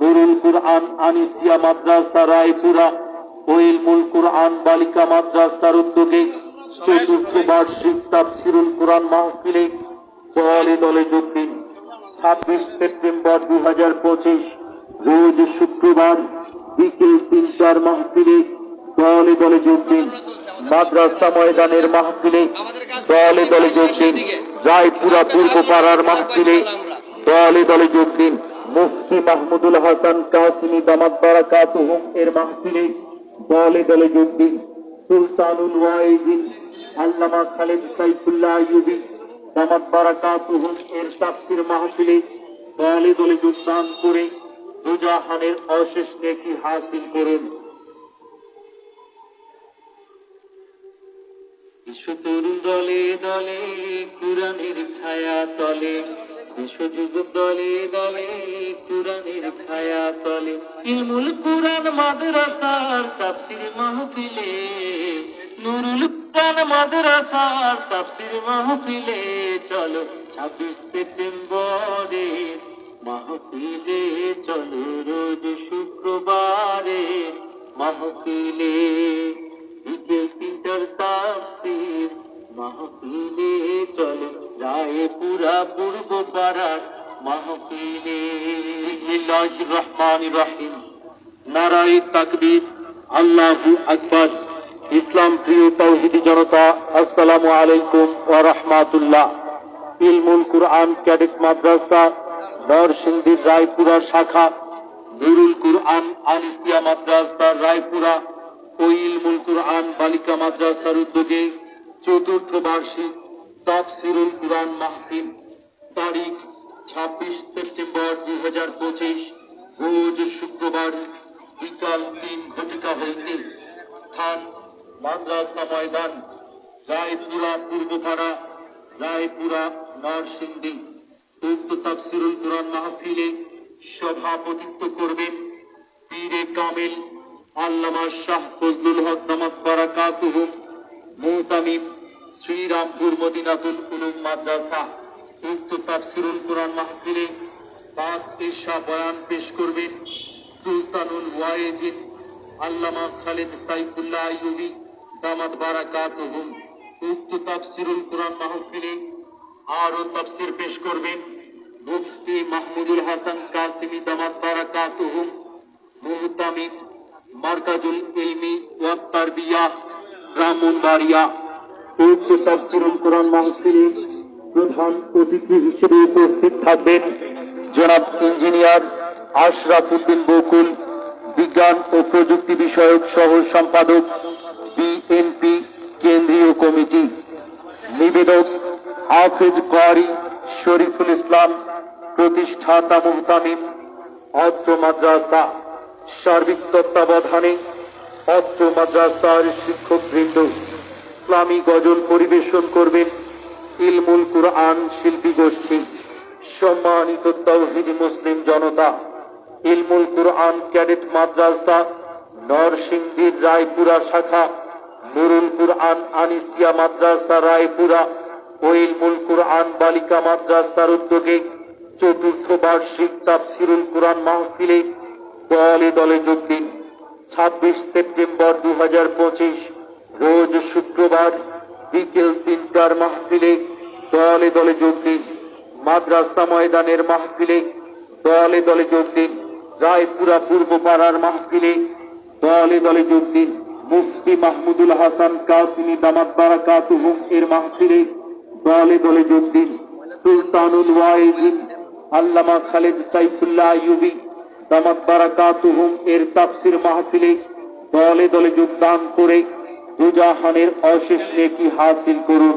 নুরুল কুরআন আনিসিয়া মাদ্রাসা, রায়পুরা ও কুরআন বালিকা মাদ্রাসার উদ্যোগে চতুর্থ বার্ষিক তাফসিরুল কুরআন মাহফিলে দলে দলে যোগ দিন। ছাব্বিশ সেপ্টেম্বর দুই হাজার পঁচিশ, রোজ শুক্রবার বিকেল তিনটার মাহফিলে দলে দলে যোগ দিন। মাদ্রাসা ময়দানের মাহফিলে দলে দলে যোগ দিন। রায়পুরা পূর্ব পাড়ার মাহফিলে দলে দলে যোগ দিন। মুফতি মাহমুদুল হাসান কাসিমি দামাত বারাকাতুহুম এর মাহফিলে দলে দলে যোগ দিন। সুলতানুল ওয়াইদিন আল্লামা খালেদ সাইফুল্লাহ আইয়ুবী দামাত বারাকাতুহুম এর তাফসীর মাহফিলে দলে দলে যোগদান করে দুজাহানের অশেষ নেকি হাসিল করুন। বিশ্বতরুণ দলে দলে কুরানের ছায়া তলে বিশ্বযুগ দলে দলে কুরানের ছায়া তলে ইলমুল কুরআন মাদ্রাসার তাফসীর মাহফিলে। নুরুল কুরআন মাদ্রাসার তাফসীর মাহফিলে। চলো ছাব্বিশ সেপ্টেম্বরে মাহফিলে চলো রোজ শুক্রবারে মাহফিলে। তিনটার তাফসীর মাহফিলে চলো রায়পুরা পূর্ব পাড়ার কুরআন রায়পুরা শাখা নুরুল কুরআন আলিস্তিয়া মাদ্রাসা রায়পুরা ও ইলমুল কুরআন বালিকা মাদ্রাসার উদ্যোগে চতুর্থ বার্ষিক তাফসিরুল কুরআন মাহফিল। তারিখ ছাব্বিশ সেপ্টেম্বর দুই হাজার পঁচিশ, রোজ শুক্রবার বিকাল তিন ঘটিকা হইতে স্থান মাদ্রাসা ময়দান, রায়পুরা পূর্বপাড়া, রায়পুরা নরসিংদী। উক্ত তাফসিরুল কুরআন মাহফিলে সভাপতিত্ব করবেন পীরে কামিল, আল্লামা শাহ ফজলুল হক নামাজ বারাকাতুহুম মুহতামিম, শ্রীরামপুর মদিনাতুল উলুম মাদ্রাসা। উক্ত তাফসিরুল কোরআন মাহফিলে পাক পেশা বয়ান পেশ করবেন সুলতানুল ওয়াইদিন আল্লামা খালেদ সাইফুল্লাহ আইয়ুবী দামাত বারাকাতুহুম। উক্ত তাফসিরুল কোরআন মাহফিলে আরও তাফসির পেশ করবেন মুফতি মাহমুদুল হাসান কাসিমি দামাত বারাকাতুহুম, মুহতামিম মার্কাজুল ইলমি ওয়া তারবিয়াহ ব্রাহ্মণবাড়িয়া। উক্ত তাফসিরুল কোরআন মাহফিলে প্রধান অতিথি হিসেবে উপস্থিত থাকবেন জনাব ইঞ্জিনিয়ার আশরাফ উদ্দিন বকুল, বিজ্ঞান ও প্রযুক্তি বিষয়ক সহ সম্পাদক বিএনপি কেন্দ্রীয় কমিটি। নিবেদক হাফেজ কোয়ারি শরীফুল ইসলাম, প্রতিষ্ঠাতা মুহতামিম, অত্র মাদ্রাসা সার্বিক তত্ত্বাবধানে, অত্র মাদ্রাসার শিক্ষকবৃন্দ। ইসলামী গজল পরিবেশন করবেন ইলমুল কুরআন শিল্পী গোষ্ঠী, সম্মানিত তৌহিদি মুসলিম জনতা, ইলমুল কুরআন ক্যাডেট মাদ্রাসা নরসিংদীর রায়পুরা শাখা, নুরুল কুরআন আনিসিয়া মাদ্রাসা রায়পুরা ও ইলমুল কুরআন বালিকা মাদ্রাসার উদ্যোগে চতুর্থ বার্ষিক তাফসিরুল কুরআন মাহফিলে দলে দলে যোগ দিন। ছাব্বিশ সেপ্টেম্বর দু হাজার পঁচিশ, রোজ শুক্রবার বিকেল তিনটার মাহফিলে দলে দলে যোগ দিন। মাদ্রাসা ময়দানের মাহফিলে দলে দলে যোগ দিন। রায়পুরা পূর্ব পাড়ার মাহফিলে দলে দলে যোগ দিন। মুফতি মাহমুদুল হাসান কাসিমি দামাত বারাকাতুহুম এর মাহফিলে দলে দলে যোগ দিন। সুলতানুল ওয়াইদিন আল্লামা খালেদ সাইফুল্লাহ আইয়ুবী দামাত বারাকাতুহুম এর তাফসির মাহফিলে দলে দলে যোগদান করে দুজাহানের অশেষ নেকি হাসিল করুন।